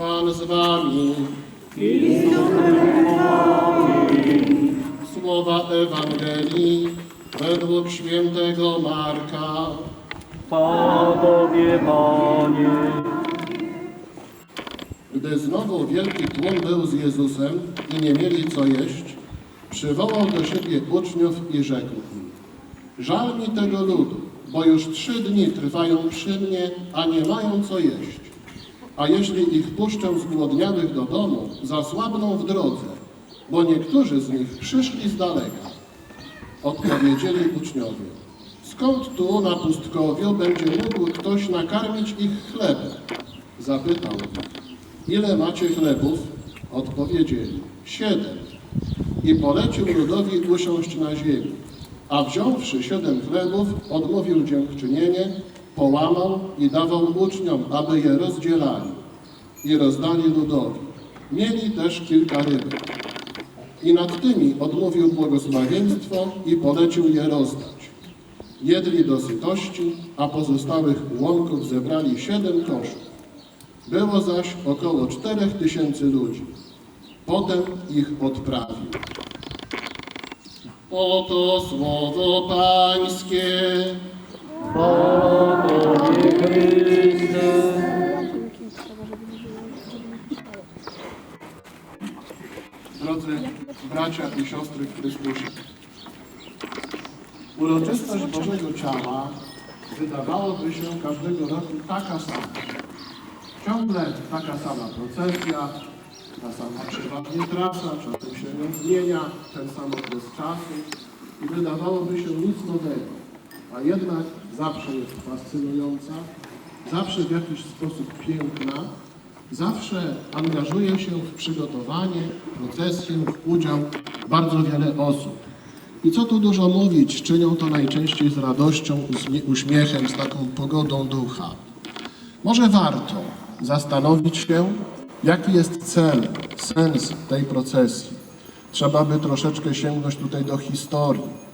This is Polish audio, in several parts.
Pan z wami. Słowa Ewangelii według świętego Marka. Tobie, Panie. Gdy znowu wielki tłum był z Jezusem i nie mieli co jeść, przywołał do siebie uczniów i rzekł im, Żal mi tego ludu, bo już trzy dni trwają przy mnie, a nie mają co jeść. A jeśli ich puszczę zgłodniałych do domu, zasłabną w drodze, bo niektórzy z nich przyszli z daleka. Odpowiedzieli uczniowie, skąd tu na pustkowiu będzie mógł ktoś nakarmić ich chlebem? Zapytał ile macie chlebów? Odpowiedzieli, siedem. I polecił ludowi usiąść na ziemi. A wziąwszy siedem chlebów, odmówił dziękczynienie, połamał i dawał uczniom, aby je rozdzielali. I rozdali ludowi. Mieli też kilka rybek. I nad tymi odmówił błogosławieństwo i polecił je rozdać. Jedli do sytości, a pozostałych ułomków zebrali siedem koszów. Było zaś około czterech tysięcy ludzi. Potem ich odprawił. Oto słowo Pańskie. Drodzy bracia i siostry w Chrystusie, uroczystość Bożego Ciała wydawałoby się każdego roku taka sama. Ciągle taka sama procesja, ta sama przeważnie trasa, czasem się nie zmienia, ten sam okres czasu i wydawałoby się nic nowego, a jednak zawsze jest fascynująca, zawsze w jakiś sposób piękna, zawsze angażuje się w przygotowanie, procesję, w udział bardzo wiele osób. I co tu dużo mówić, czynią to najczęściej z radością, uśmie- uśmiechem, z taką pogodą ducha. Może warto zastanowić się, jaki jest cel, sens tej procesji. Trzeba by troszeczkę sięgnąć tutaj do historii.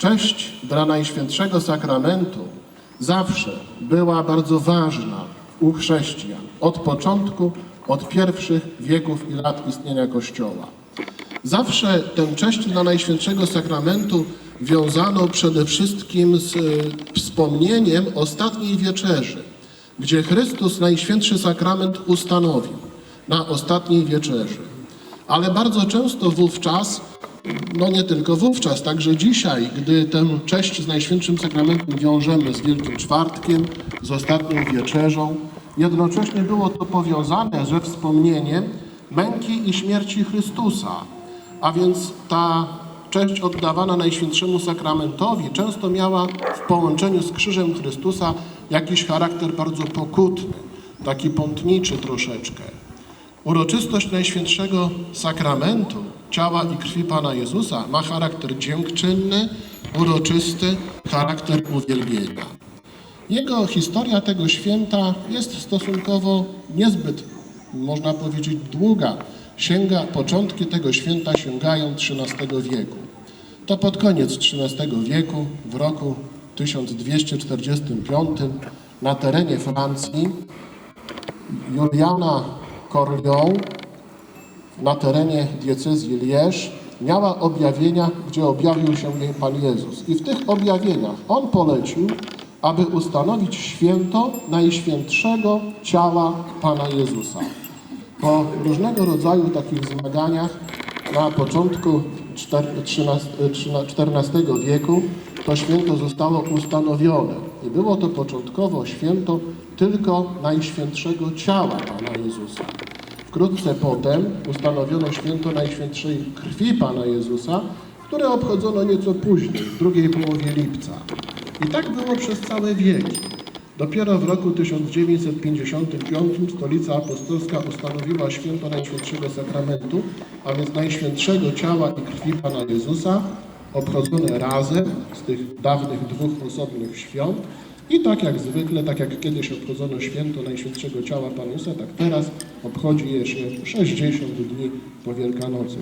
Cześć dla Najświętszego Sakramentu zawsze była bardzo ważna u chrześcijan. Od początku, od pierwszych wieków i lat istnienia Kościoła. Zawsze tę cześć dla Najświętszego Sakramentu wiązano przede wszystkim z e, wspomnieniem ostatniej wieczerzy, gdzie Chrystus Najświętszy Sakrament ustanowił na ostatniej wieczerzy. Ale bardzo często wówczas, no nie tylko wówczas, także dzisiaj, gdy tę cześć z Najświętszym Sakramentem wiążemy z Wielkim Czwartkiem, z ostatnią wieczerzą, jednocześnie było to powiązane ze wspomnieniem męki i śmierci Chrystusa. A więc ta cześć oddawana Najświętszemu Sakramentowi często miała w połączeniu z krzyżem Chrystusa jakiś charakter bardzo pokutny, taki pątniczy troszeczkę. Uroczystość Najświętszego Sakramentu, ciała i krwi Pana Jezusa ma charakter dziękczynny, uroczysty, charakter uwielbienia. Jego historia tego święta jest stosunkowo niezbyt, można powiedzieć, długa. Sięga, początki tego święta sięgają XIII wieku. To pod koniec XIII wieku, w roku 1245, na terenie Francji, Juliana Corlion na terenie diecezji Lierz miała objawienia, gdzie objawił się jej Pan Jezus. I w tych objawieniach On polecił, aby ustanowić święto Najświętszego ciała Pana Jezusa. Po różnego rodzaju takich zmaganiach na początku XIV wieku to święto zostało ustanowione. I było to początkowo święto tylko Najświętszego ciała Pana Jezusa. Wkrótce potem ustanowiono święto Najświętszej krwi Pana Jezusa, które obchodzono nieco później, w drugiej połowie lipca. I tak było przez całe wieki. Dopiero w roku 1955 Stolica Apostolska ustanowiła święto Najświętszego Sakramentu, a więc Najświętszego Ciała i Krwi Pana Jezusa, obchodzone razem z tych dawnych dwóch osobnych świąt. I tak jak zwykle, tak jak kiedyś obchodzono święto Najświętszego Ciała Pana Jezusa, tak teraz obchodzi je się 60 dni po Wielkanocy.